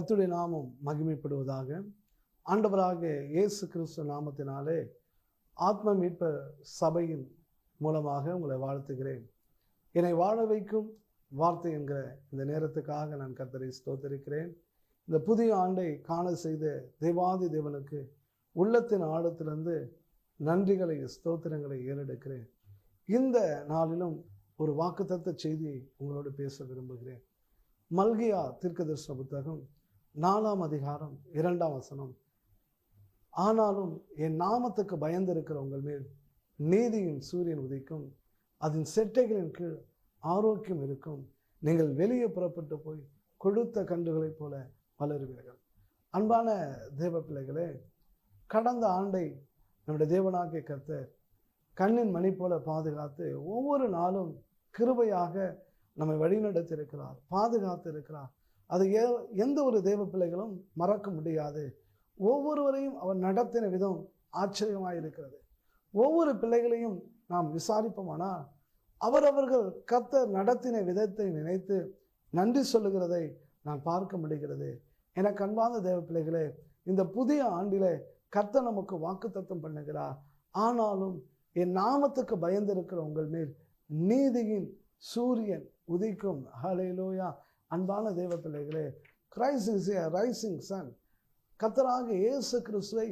கத்துடைய நாமம் மகிமைப்படுவதாக. ஆண்டவராக இயேசு கிறிஸ்து நாமத்தினாலே ஆத்ம மீட்ப சபையின் மூலமாக உங்களை வாழ்த்துகிறேன். என்னை வாழ வைக்கும் வார்த்தை என்கிற இந்த நேரத்துக்காக நான் கர்த்தரை ஸ்தோத்தரிக்கிறேன். இந்த புதிய ஆண்டை காண செய்த தேவாதி தேவனுக்கு உள்ளத்தின் ஆழத்திலிருந்து நன்றிகளை ஸ்தோத்திரங்களை ஏறெடுக்கிறேன். இந்த நாளிலும் ஒரு வாக்குத்தத்த செய்தியை உங்களோடு பேச விரும்புகிறேன். மல்கியா தீர்க்கதர்சன புத்தகம் நாலாம் அதிகாரம் இரண்டாம் வசனம். ஆனாலும் என் நாமத்துக்கு பயந்திருக்கிற உங்கள் மேல் நீதியின் சூரியன் உதிக்கும். அதன் செட்டைகளின் கீழ் ஆரோக்கியம் இருக்கும். நீங்கள் வெளியே புறப்பட்டு போய் கொழுத்த கன்றுகளைப் போல வளருவீர்கள். அன்பான தேவ பிள்ளைகளே கடந்த ஆண்டை நம்முடைய தேவனாகிய கர்த்தர் கண்ணின் மணி போல பாதுகாத்து ஒவ்வொரு நாளும் கிருபையாக நம்மை வழிநடத்தி இருக்கிறார் பாதுகாத்து இருக்கிறார். அது ஏ எந்த ஒரு தேவ பிள்ளைகளும் மறக்க முடியாது. ஒவ்வொருவரையும் அவர் நடத்தின விதம் ஆச்சரியமாக இருக்கிறது. ஒவ்வொரு பிள்ளைகளையும் நாம் விசாரிப்போமானால் அவரவர்கள் கர்த்தர் நடத்தின விதத்தை நினைத்து நன்றி சொல்லுகிறதை நான் பார்க்க முடிகிறது. என கண்பார்ந்த தேவ பிள்ளைகளே இந்த புதிய ஆண்டிலே கர்த்தர் நமக்கு வாக்குத்தத்தம் பண்ணுகிறார். ஆனாலும் என் நாமத்துக்கு பயந்திருக்கிற உங்கள் மேல் நீதியின் சூரியன் உதிக்கும். ஹalleluya. அன்பான தெய்வத்திலே பிள்ளைகளே Christ is a rising sun கத்தராக இயேசு கிறிஸ்துவை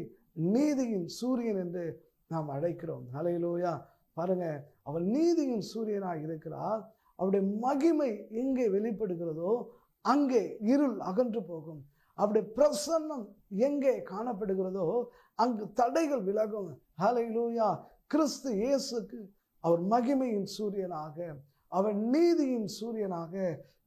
நீதியின் சூரியன் என்று நாம் அழைக்கிறோம். ஹalleluya பாருங்க அவர் நீதியின் சூரியனாக இருக்கிறார். அவருடைய மகிமை எங்கே வெளிப்படுகிறதோ அங்கே இருள் அகன்று போகும். அவருடைய பிரசன்னம் எங்கே காணப்படுகிறதோ அங்கு தடைகள் விலகும். ஹலையிலூயா கிறிஸ்து இயேசுக்கு அவர் மகிமையின் சூரியனாக அவர் நீதியின் சூரியனாக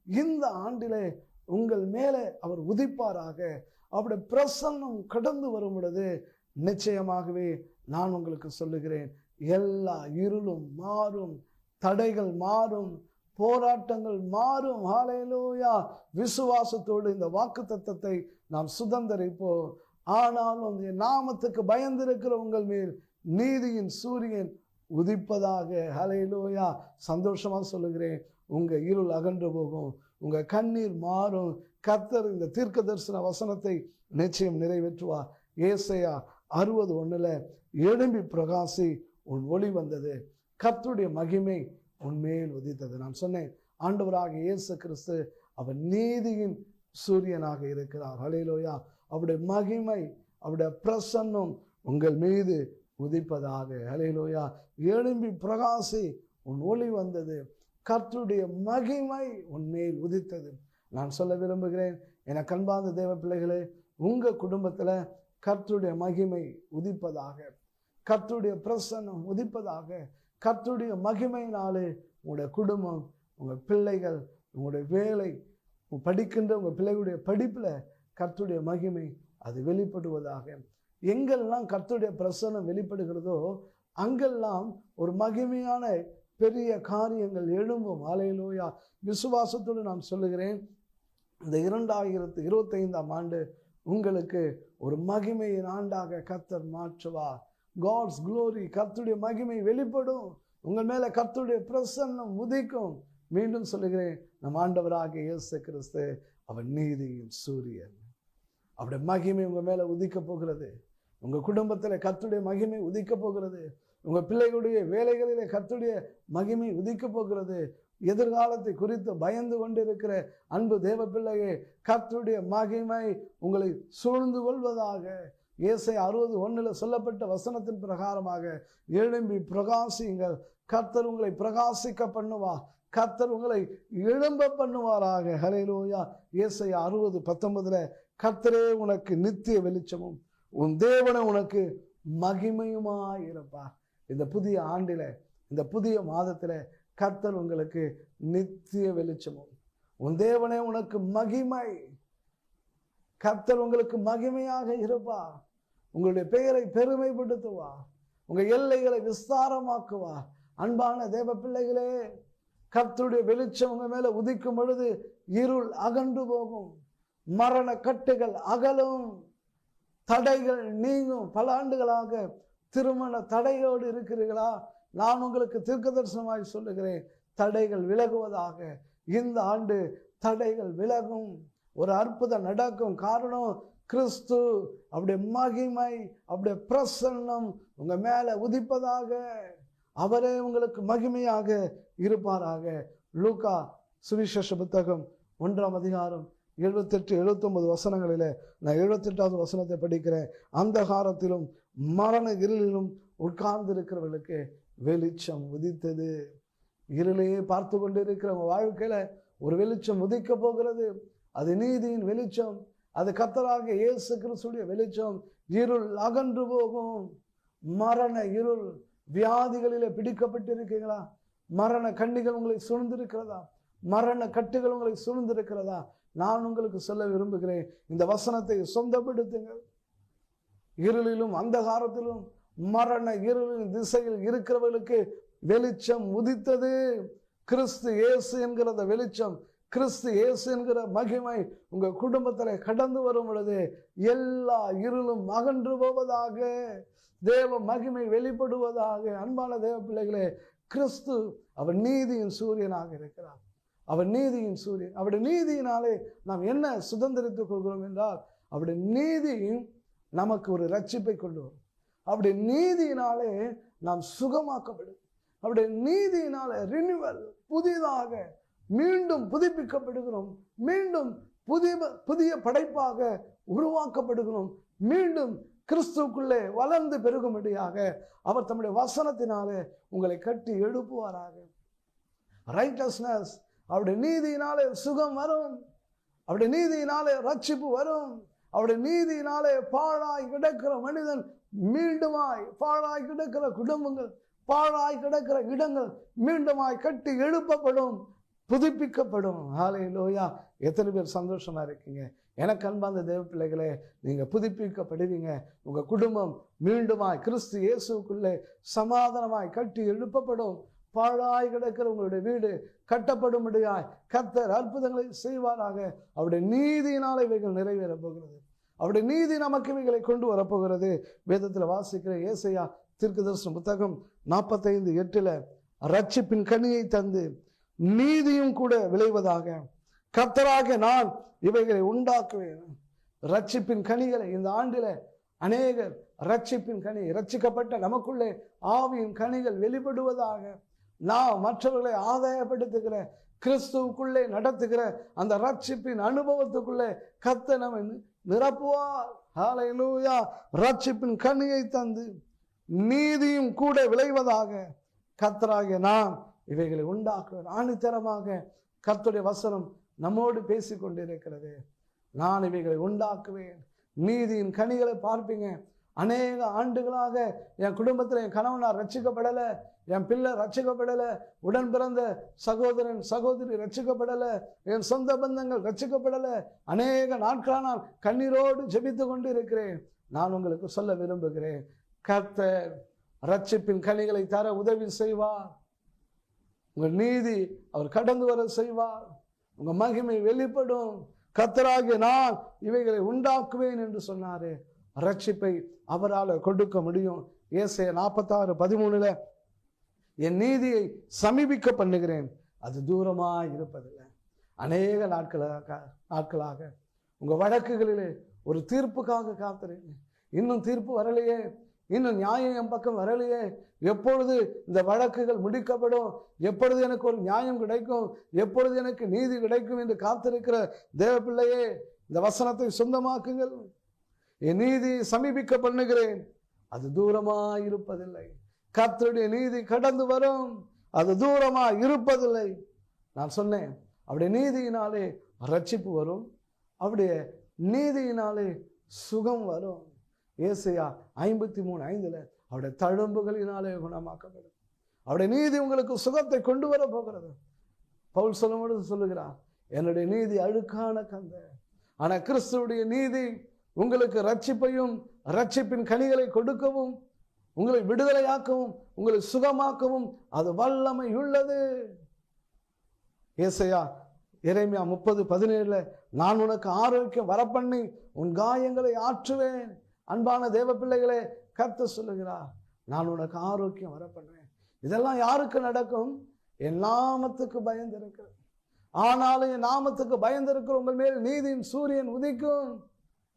இந்த ஆண்டிலே உங்கள் மேலே அவர் உதிப்பாராக. அவருடைய பிரசன்னம் கடந்து வரும் பொழுது நிச்சயமாகவே நான் உங்களுக்கு சொல்லுகிறேன் எல்லா இருளும் மாறும் தடைகள் மாறும் போராட்டங்கள் மாறும். ஹாலையிலோயா விசுவாசத்தோடு இந்த வாக்கு தத்தத்தை நாம் சுதந்திரிப்போம். ஆனாலும் என் நாமத்துக்கு பயந்திருக்கிற உங்கள் மேல் நீதியின் சூரியன் உதிப்பதாக. ஹலையிலோயா சந்தோஷமா சொல்லுகிறேன். உங்கள் இருள் அகன்று போகும். உங்கள் கண்ணீர் மாறும். கர்த்தர் இந்த தீர்க்க தரிசன வசனத்தை நிச்சயம் நிறைவேற்றுவார் ஏசையா அறுபது ஒன்றில் எழும்பி பிரகாசி உன் ஒளி வந்தது. கர்த்துடைய மகிமை உன்மேல் உதித்தது. நான் சொன்னேன் ஆண்டவராக இயேசு கிறிஸ்து அவர் நீதியின் சூரியனாக இருக்கிறார். அலையிலோயா அவருடைய மகிமை அவருடைய பிரசன்னம் உங்கள் மீது உதிப்பதாக. ஹalleluya. எழும்பி பிரகாசி உன் ஒளி வந்தது. கர்த்தருடைய மகிமை உண்மையில் உதித்தது. நான் சொல்ல விரும்புகிறேன் என கண்பார்ந்த தேவ பிள்ளைகளே உங்கள் குடும்பத்தில் கர்த்தருடைய மகிமை உதிப்பதாக கர்த்தருடைய பிரசன்னம் உதிப்பதாக கர்த்தருடைய மகிமையினாலே உங்களுடைய குடும்பம் உங்கள் பிள்ளைகள் உங்களுடைய வேலை படிக்கின்ற உங்கள் பிள்ளைகளுடைய படிப்பில் கர்த்தருடைய மகிமை அது வெளிப்படுவதாக. எங்கெல்லாம் கர்த்தருடைய பிரசன்னம் வெளிப்படுகிறதோ அங்கெல்லாம் ஒரு மகிமையான பெரிய காரியங்கள் எழும்பும். ஆலையிலோயா விசுவாசத்தோடு நான் சொல்லுகிறேன். இந்த இரண்டாயிரத்து இருபத்தைந்தாம் ஆண்டு உங்களுக்கு ஒரு மகிமையின் ஆண்டாக கர்த்தர் மாற்றுவார் காட்ஸ் குளோரி கர்த்துடைய மகிமை வெளிப்படும். உங்கள் மேல கர்த்துடைய பிரசன்னம் உதிக்கும். மீண்டும் சொல்லுகிறேன் நம் ஆண்டவராக இயேசு கிறிஸ்து அவன் நீதியின் சூரியன். அவருடைய மகிமை உங்கள் மேலே உதிக்க போகிறது. உங்க குடும்பத்துல கத்துடைய மகிமை உதிக்க போகிறது. உங்க பிள்ளைகளுடைய வேலைகளிலே கத்துடைய மகிமை உதிக்க போகிறது. எதிர்காலத்தை குறித்து பயந்து கொண்டிருக்கிற அன்பு தேவ பிள்ளையே கத்துடைய மகிமை உங்களை சூழ்ந்து கொள்வதாக இயேசை அறுபது ஒன்றில் சொல்லப்பட்ட வசனத்தின் பிரகாரமாக எழும்பி பிரகாசியுங்கள். கர்த்தர் உங்களை பிரகாசிக்க பண்ணுவா கர்த்தர் உங்களை எழும்ப பண்ணுவாராக. ஹalleluya. இயேசை அறுபது பத்தொன்பதுல கர்த்தரே உனக்கு நித்திய வெளிச்சமும் உன் தேவனை உனக்கு மகிமையுமாய் இருப்பார் இந்த புதிய ஆண்டில இந்த புதிய மாதத்தில் கர்த்தர் உங்களுக்கு நித்திய வெளிச்சமும். உன் தேவனே உனக்கு மகிமை. கர்த்தர் உங்களுக்கு மகிமையாக இருப்பா. உங்களுடைய பெயரை பெருமைப்படுத்துவா. உங்க எல்லைகளை விஸ்தாரமாக்குவா. அன்பான தேவ பிள்ளைகளே கர்த்தருடைய வெளிச்சம் உங்க மேல உதிக்கும் பொழுது இருள் அகன்று போகும். மரண கட்டுகள் அகலும். தடைகள் நீங்கும். பல ஆண்டுகளாக திருமண தடையோடு இருக்கிறீர்களா? நான் உங்களுக்கு தீர்க்க தரிசனமாய் சொல்லுகிறேன். தடைகள் விலகுவதாக. இந்த ஆண்டு தடைகள் விலகும். ஒரு அற்புதம் நடக்கும் காரணம் கிறிஸ்து. அப்படியே மகிமை அப்படியே பிரசன்னம் உங்க மேல உதிப்பதாக. அவரே உங்களுக்கு மகிமையாக இருப்பாராக. லூகா சுவிசேஷ புத்தகம் ஒன்றாம் அதிகாரம் எழுபத்தெட்டு எழுபத்தொம்பது வசனங்களில் நான் எழுபத்தெட்டாவது வசனத்தை படிக்கிறேன். அந்த காலத்திலும் மரண இருளிலும் உட்கார்ந்திருக்கிறவர்களுக்கு வெளிச்சம் உதித்தது. இருளையே பார்த்து கொண்டு இருக்கிறவங்க வாழ்க்கையில் ஒரு வெளிச்சம் உதிக்க போகிறது. அது நீதியின் வெளிச்சம். அது கத்தராக இயேசு கிறிஸ்துடைய வெளிச்சம். இருள் அகன்று போகும். மரண இருள் வியாதிகளிலே பிடிக்கப்பட்டிருக்கீங்களா? மரண கண்ணிகள் உங்களை சூழ்ந்திருக்கிறதா? மரண கட்டுகள் உங்களை சூழ்ந்திருக்கிறதா? நான் உங்களுக்கு சொல்ல விரும்புகிறேன். இந்த வசனத்தை சொந்தப்படுத்துங்கள். இருளிலும் அந்தகாரத்திலும் மரண இருளின் திசையில் இருக்கிறவர்களுக்கு வெளிச்சம் உதித்தது. கிறிஸ்து இயேசு என்கிற அந்த வெளிச்சம் கிறிஸ்து இயேசு என்கிற மகிமை உங்க குடும்பத்துல கடந்து வரும் பொழுது எல்லா இருளும் அகன்று போவதாக தேவ மகிமை வெளிப்படுவதாக. அன்பான தேவ பிள்ளைகளே கிறிஸ்து அவர் நீதியின் சூரியனாக இருக்கிறார். அவர் நீதியின் சூரியன். அவருடைய நீதியினாலே நாம் என்ன சுதந்திரித்துக் கொள்கிறோம் என்றால் அவருடைய நீதி நமக்கு ஒரு ரட்சிப்பை கொண்டு வரும். அவருடைய நீதியினாலே நாம் சுகமாக்கப்படும். அவருடைய நீதியினாலே ரினிவல் புதிதாக மீண்டும் புதுப்பிக்கப்படுகிறோம். மீண்டும் புதிய புதிய படைப்பாக உருவாக்கப்படுகிறோம். மீண்டும் கிறிஸ்துவுக்குள்ளே வளர்ந்து பெருகும்படியாக அவர் தம்முடைய வசனத்தினாலே உங்களை கட்டி எழுப்புவாராக. ரைட்டஸ்னஸ் அவருடைய நீதியினாலே சுகம் வரும். அவருடைய நீதியினாலே ரட்சிப்பு வரும். அவருடைய நீதியினாலே பாழாய் கிடக்கிற மனிதன் மீண்டுமாய் பாழாய் கிடக்கிற குடும்பங்கள் பாழாய் கிடக்கிற இடங்கள் மீண்டுமாய் கட்டி எழுப்பப்படும் புதுப்பிக்கப்படும். ஹாலே லோயா எத்தனை பேர் சந்தோஷமாக இருக்கீங்க? எனக்கு அன்பார்ந்த தேவ பிள்ளைகளே புதுப்பிக்கப்படுவீங்க. உங்கள் குடும்பம் மீண்டுமாய் கிறிஸ்து இயேசுக்குள்ளே சமாதானமாய் கட்டி எழுப்பப்படும். பாழாய் கிடக்கிற உங்களுடைய வீடு கட்டப்படும்படியாய் கத்தர் அற்புதங்களை செய்வாராக. அவருடைய நீதியினால் இவைகள் நிறைவேறப் போகிறது. அவருடைய நீதி நமக்கு இவைகளை கொண்டு வரப்போகிறது வேதத்தில் வாசிக்கிற ஏசையா தீர்க்கதர்சன புத்தகம் நாற்பத்தைந்து எட்டுல ரட்சிப்பின் கனியை தந்து நீதியும் கூட விளைவதாக கர்த்தராக நான் இவைகளை உண்டாக்குவேன். ரட்சிப்பின் கனிகளை இந்த ஆண்டில அநேகர் ரட்சிப்பின் கனி ரட்சிக்கப்பட்ட நமக்குள்ளே ஆவியின் கனிகள் வெளிப்படுவதாக நான் மற்றவர்களை ஆதாயப்படுத்துகிற கிறிஸ்துவுக்குள்ளே நடத்துகிற அந்த ரட்சிப்பின் அனுபவத்துக்குள்ளே கத்த நம்ம நிரப்புவார். ஹாலையிலூயா ரட்சிப்பின் கனியை தந்து நீதியும் கூட விளைவதாக கத்தராகிய நான் இவைகளை உண்டாக்குவேன் ஆணித்தரமாக கத்துடைய வசனம் நம்மோடு பேசி கொண்டிருக்கிறது நான் இவைகளை உண்டாக்குவேன். நீதியின் கனிகளை பார்ப்பீங்க. அநேக ஆண்டுகளாக என் குடும்பத்தில் என் கணவனார் ரட்சிக்கப்படலை. என் பிள்ளை ரட்சிக்கப்படலை உடன் பிறந்த சகோதரன் சகோதரி ரட்சிக்கப்படலை என் சொந்த பந்தங்கள் ரட்சிக்கப்படலை. அநேக நாட்களானால் கண்ணீரோடு ஜெபித்து கொண்டு இருக்கிறேன் நான் உங்களுக்கு சொல்ல விரும்புகிறேன் கர்த்தர் ரட்சிப்பின் கனிகளை தர உதவி செய்வார். உங்கள் நீதி அவர் கடந்து வர செய்வார். உங்கள் மகிமை வெளிப்படும். கத்தராகிய நான் இவைகளை உண்டாக்குவேன் என்று சொன்னாரு. ரட்சிப்பை அவரால் கொடுக்க முடியும். ஏசைய நாற்பத்தாறு பதிமூணுல என் நீதியை சமீபிக்க பண்ணுகிறேன். அது தூரமாக இருப்பதில்லை. அநேக நாட்களாக நாட்களாக உங்கள் வழக்குகளிலே ஒரு தீர்ப்புக்காக காத்திருங்க இன்னும் தீர்ப்பு வரலையே. இன்னும் நியாயம் என் பக்கம் வரலையே. எப்பொழுது இந்த வழக்குகள் முடிக்கப்படும்? எப்பொழுது எனக்கு ஒரு நியாயம் கிடைக்கும்? எப்பொழுது எனக்கு நீதி கிடைக்கும் என்று காத்திருக்கிற தேவ பிள்ளையே இந்த வசனத்தை சொந்தமாக்குங்கள். என் நீதி சமீபிக்க பண்ணுகிறேன். அது தூரமாக இருப்பதில்லை. கத்தருடைய நீதி கடந்து வரும். அது தூரமா இருப்பதில்லை. நான் சொன்னேன் அவருடைய நீதியினாலே ரட்சிப்பு வரும். அவருடைய நீதியினாலே சுகம் வரும். ஏசையா ஐம்பத்தி மூணு ஐந்துல அவருடைய தழும்புகளினாலே குணமாக்கப்படும். அவருடைய நீதி உங்களுக்கு சுகத்தை கொண்டு வர போகிறது. பவுல் சொல்லும் பொழுது சொல்லுகிறார் என்னுடைய நீதி அழுக்கான கந்த. ஆனா கிறிஸ்துவுடைய நீதி உங்களுக்கு ரட்சிப்பையும் ரட்சிப்பின் கனிகளை கொடுக்கவும் உங்களை விடுதலையாக்கவும் உங்களை சுகமாக்கவும் அது வல்லமை உள்ளது. ஏசையா இறைமையா முப்பது பதினேழுல நான் உனக்கு ஆரோக்கியம் வரப்பண்ணி உன் காயங்களை ஆற்றுவேன். அன்பான தேவ பிள்ளைகளே கர்த்த சொல்லுகிறார் நான் உனக்கு ஆரோக்கியம் வரப்பண்ணுவேன். இதெல்லாம் யாருக்கு நடக்கும்? என் நாமத்துக்கு பயந்து ஆனாலும் என் நாமத்துக்கு பயந்திருக்கிற உங்கள் மேல் நீதியின் சூரியன் உதிக்கும்.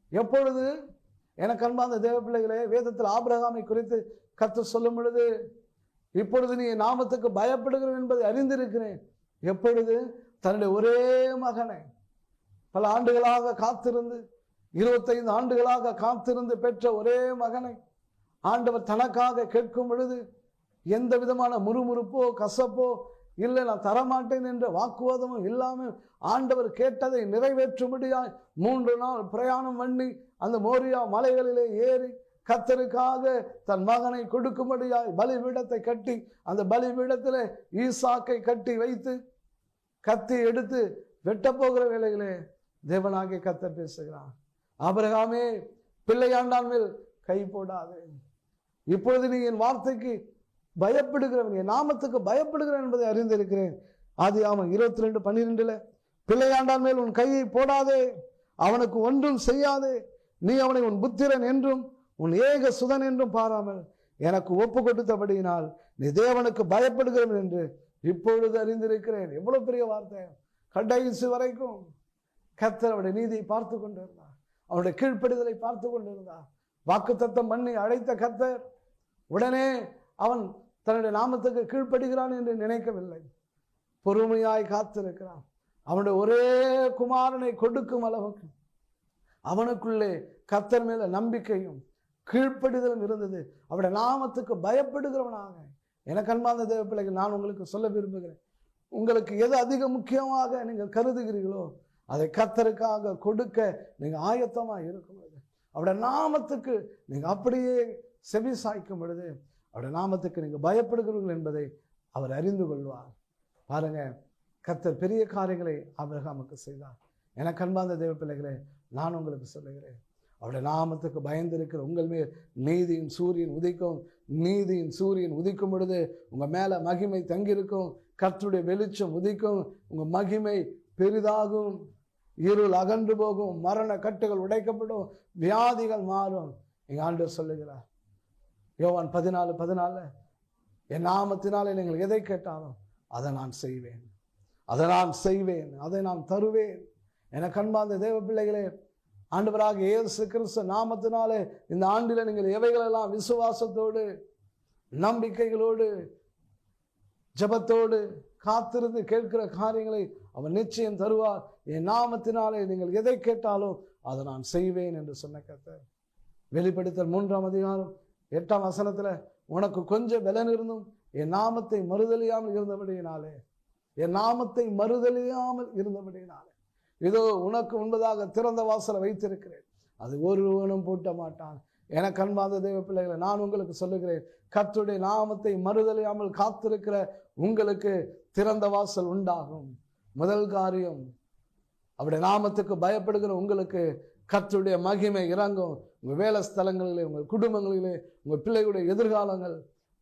எப்பொழுது? எனக்கு அன்பார்ந்த தேவ பிள்ளைகளே வேதத்தில் ஆபிரகாமை குறித்து கத்து சொல்லும் பொழுது இப்பொழுது நீ நாமத்துக்கு பயப்படுகிறேன் என்பதை அறிந்திருக்கிறேன். எப்பொழுது? தன்னுடைய ஒரே மகனை பல ஆண்டுகளாக காத்திருந்து இருபத்தைந்து ஆண்டுகளாக காத்திருந்து பெற்ற ஒரே மகனை ஆண்டவர் தனக்காக கேட்கும் பொழுது எந்த விதமான முறுமுறுப்போ கசப்போ இல்லை நான் தரமாட்டேன் என்ற வாக்குவாதமும் இல்லாமல் ஆண்டவர் கேட்டதை நிறைவேற்றும்படியாய் மூன்று நாள் பிரயாணம் பண்ணி அந்த மோரியா மலைகளிலே ஏறி கத்தருக்காக தன் மகனை கொடுக்கும்படியாய் பலிபீடத்தை கட்டி அந்த பலிபீடத்தில் ஈசாக்கை கட்டி வைத்து கத்தி எடுத்து வெட்டப்போகிற வேலைகளே தேவனாகிய கத்தர் பேசுகிறான் ஆபிரகாமே பிள்ளையாண்டான் மேல் கை போடாதே. இப்பொழுது நீ என் வார்த்தைக்கு பயப்படுகிறவன் என் நாமத்துக்கு பயப்படுகிறேன் என்பதை அறிந்திருக்கிறேன். ஆதி ஆமாம் இருபத்தி ரெண்டு பன்னிரெண்டுல பிள்ளையாண்டான் மேல் உன் கையை போடாதே அவனுக்கு ஒன்றும் செய்யாதே. நீ அவனை உன் புத்திரன் என்றும் உன் ஏக சுதன் என்றும் பாராமல் எனக்கு ஒப்பு கொடுத்தபடியினால் நீ தேவனுக்கு பயப்படுகிறவன் என்று இப்பொழுது அறிந்திருக்கிறேன். எவ்வளவு பெரிய வார்த்தை. கடைசி வரைக்கும் கர்த்தர் அவருடைய நீதியை பார்த்து கொண்டிருந்தார். அவருடைய கீழ்ப்படிதலை பார்த்து கொண்டிருந்தார். வாக்குத்தத்தம் பண்ணி அழைத்த கர்த்தர் உடனே அவன் தன்னுடைய நாமத்துக்கு கீழ்ப்படுகிறான் என்று நினைக்கவில்லை. பொறுமையாய் காத்திருக்கிறான். அவனுடைய ஒரே குமாரனை கொடுக்கும் அளவுக்கு அவனுக்குள்ளே கர்த்தர் மேல நம்பிக்கையும் கீழ்ப்படுதலும் இருந்தது. அவருடைய நாமத்துக்கு பயப்படுகிறவனாக. எனக்கு அன்பார்ந்த தேவ நான் உங்களுக்கு சொல்ல விரும்புகிறேன். உங்களுக்கு எது அதிக முக்கியமாக நீங்கள் கருதுகிறீர்களோ அதை கர்த்தருக்காக கொடுக்க நீங்கள் ஆயத்தமாக இருக்கும் பொழுது அவருடைய நாமத்துக்கு நீங்கள் அப்படியே செவி சாய்க்கும் பொழுது அவருடைய நாமத்துக்கு நீங்கள் பயப்படுகிறீர்கள் என்பதை அவர் அறிந்து கொள்வார். பாருங்க கர்த்தர் பெரிய காரியங்களை ஆபிரகாமுக்கு செய்தார். எனக்கு அன்பார்ந்த தேவ பிள்ளைகளே நான் உங்களுக்கு சொல்லுகிறேன். அவருடைய நாமத்துக்கு பயந்திருக்கிற உங்கள் மேல் நீதியின் சூரியன் உதிக்கும். நீதியின் சூரியன் உதிக்கும் பொழுது உங்கள் மேலே மகிமை தங்கியிருக்கும். கற்றுடைய வெளிச்சம் உதிக்கும். உங்கள் மகிமை பெரிதாகும். இருள் அகன்று போகும். மரண கட்டுகள் உடைக்கப்படும். வியாதிகள் மாறும். எங்க ஆண்டவர் சொல்லுகிறார். யோவான் பதினாலு பதினாலு. என் நாமத்தினாலே நீங்கள் எதை கேட்டாலும் அதை நான் செய்வேன். அதை நான் செய்வேன். அதை நான் தருவேன். என கண்பார்ந்த தேவ பிள்ளைகளே ஆண்டவராக இயேசு கிறிஸ்து நாமத்தினாலே இந்த ஆண்டில் நீங்கள் எவைகளெல்லாம் விசுவாசத்தோடு நம்பிக்கைகளோடு ஜெபத்தோடு காத்திருந்து கேட்கிற காரியங்களை அவர் நிச்சயம் தருவார். என் நாமத்தினாலே நீங்கள் எதை கேட்டாலும் அதை நான் செய்வேன் என்று சொன்ன கத்த வெளிப்படுத்தல் மூன்றாம் அதிகாரம் எட்டாம் வசனத்தில் உனக்கு கொஞ்சம் பலன் இருந்தும் என் நாமத்தை மறுதலியாமல் இருந்தபடியினாலே என் நாமத்தை மறுதலியாமல் இருந்தபடியினாலே. இதோ உனக்கு முன்பதாக திறந்த வாசலை வைத்திருக்கிறேன். அது ஒருவனும் பூட்ட மாட்டான். என அன்பார்ந்த தெய்வ பிள்ளைகளை நான் உங்களுக்கு சொல்லுகிறேன் கத்துடைய நாமத்தை மறுதலையாமல் காத்திருக்கிற உங்களுக்கு திறந்த வாசல் உண்டாகும். முதல் காரியம் அவருடைய நாமத்துக்கு பயப்படுகிற உங்களுக்கு கத்துடைய மகிமை இறங்கும். உங்கள் வேலை ஸ்தலங்களிலே உங்கள் குடும்பங்களிலே உங்கள் பிள்ளைகளுடைய எதிர்காலங்கள்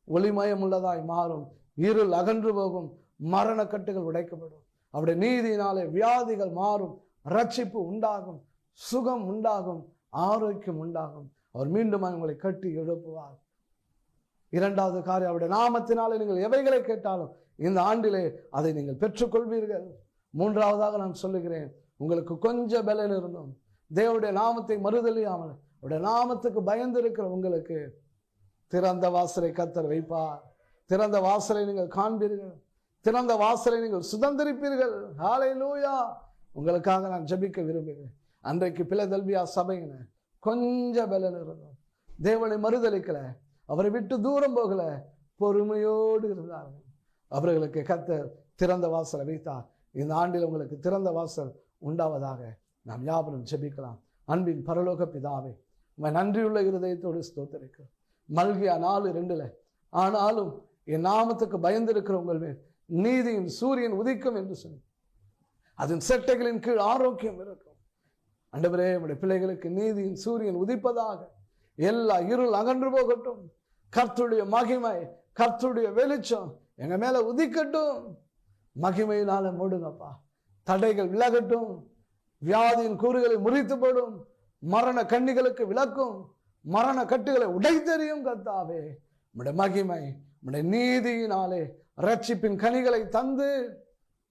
ஒளிமயம் உள்ளதாய் மாறும். இருள் அகன்று போகும். மரண கட்டுகள் உடைக்கப்படும். அவருடைய நீதியினாலே வியாதிகள் மாறும் ரட்சிப்பு உண்டாகும் சுகம் உண்டாகும் ஆரோக்கியம் உண்டாகும். அவர் மீண்டும் உங்களை கட்டி எழுப்புவார். இரண்டாவது காரியம் அவருடைய நாமத்தினாலே நீங்கள் எவைகளை கேட்டாலும் இந்த ஆண்டிலே அதை நீங்கள் பெற்றுக்கொள்வீர்கள். மூன்றாவதாக நான் சொல்லுகிறேன் உங்களுக்கு கொஞ்சம் பலன் இருந்தும் தேவடைய நாமத்தை மறுதலியாமல் அவருடைய நாமத்துக்கு பயந்து இருக்கிற உங்களுக்கு திறந்த வாசலை கத்தர் வைப்பார். திறந்த வாசலை நீங்கள் காண்பீர்கள். திறந்த வாசலை நீங்கள் சுதந்திரிப்பீர்கள். ஹாலை லூயா உங்களுக்காக நான் ஜபிக்க விரும்புகிறேன். அன்றைக்கு பிளதல்வியா சபையின கொஞ்சம் பலன் இருந்தோம் தேவனை மறுதலிக்கல. அவரை விட்டு தூரம் போகல. பொறுமையோடு இருந்தார்கள். அவர்களுக்கு கத்தர் திறந்த வாசலை வைத்தார். இந்த ஆண்டில் உங்களுக்கு திறந்த வாசல் உண்டாவதாக நாம் யாவரும் ஜெபிக்கலாம். அன்பின் பரலோக பிதாவே உங்கள் நன்றியுள்ள இருதயத்தோடு ஸ்தோத்தரிக்கிறோம். மல்கியா நாலு ரெண்டுல ஆனாலும் என் நாமத்துக்கு பயந்திருக்கிற உங்கள் மேல் நீதியின் சூரியன் உதிக்கும் என்று சொல்லி அதன் சட்டைகளின் கீழ் ஆரோக்கியம் இருக்கும். அண்டவரே நம்முடைய பிள்ளைகளுக்கு நீதியின் சூரியன் உதிப்பதாக எல்லா இருள் அகன்று போகட்டும். கர்த்துடைய மகிமை கர்த்துடைய வெளிச்சம் எங்க மேல உதிக்கட்டும். மகிமையினால மூடுங்கப்பா. தடைகள் விலகட்டும். வியாதியின் கூறுகளை முறித்து போடும். மரண கண்ணிகளுக்கு விளக்கும். மரண கட்டுகளை உடைத்தெறியும் கர்த்தாவே. உம்முடைய மகிமை உம்முடைய நீதியினாலே ரட்சிப்பின் கனிகளை தந்து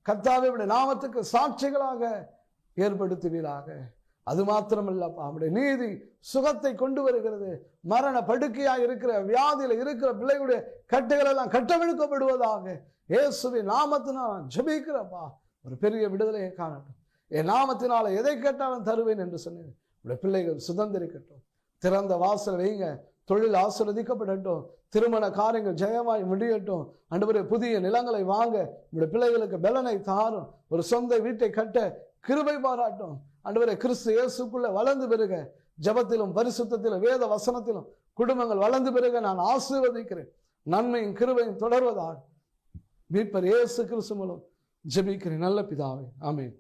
கர்த்தாவே உடைய நாமத்துக்கு சாட்சிகளாக ஏற்படுத்துவீராக. அது மாத்திரமல்லப்பா அவருடைய நீதி சுகத்தை கொண்டு வருகிறது. மரண படுக்கையா இருக்கிற வியாதியில இருக்கிற பிள்ளைகளுடைய கட்டுகள் எல்லாம் கட்டவிழ்க்கப்படுவதாக இயேசுவின் நாமத்தினால் ஜபிக்கிறப்பா ஒரு பெரிய விடுதலையை காணட்டும். என் நாமத்தினால எதை கேட்டாலும் தருவேன் என்று சொன்னேன். உடைய பிள்ளைகள் சுதந்திரிக்கட்டும். திறந்த வாசல் வைங்க. தொழில் ஆசிர்வதிக்கப்படட்டும். திருமண காரியங்கள் ஜெயமாய் முடியட்டும். அன்றுவரே புதிய நிலங்களை வாங்க. உங்களுடைய பிள்ளைகளுக்கு பலனை தாரும். ஒரு சொந்த வீட்டை கட்ட கிருபை பாராட்டும். அன்றுவரே கிறிஸ்து இயேசுக்குள்ள வளர்ந்து பெறுக ஜபத்திலும் பரிசுத்திலும் வேத வசனத்திலும் குடும்பங்கள் வளர்ந்து பெறுக நான் ஆசீர்வதிக்கிறேன். நன்மையும் கிருபையும் தொடர்வதாக மீட்பர் இயேசு கிறிஸ்து மூலம் ஜபிக்கிறேன். நல்ல பிதாவே. ஆமேன்.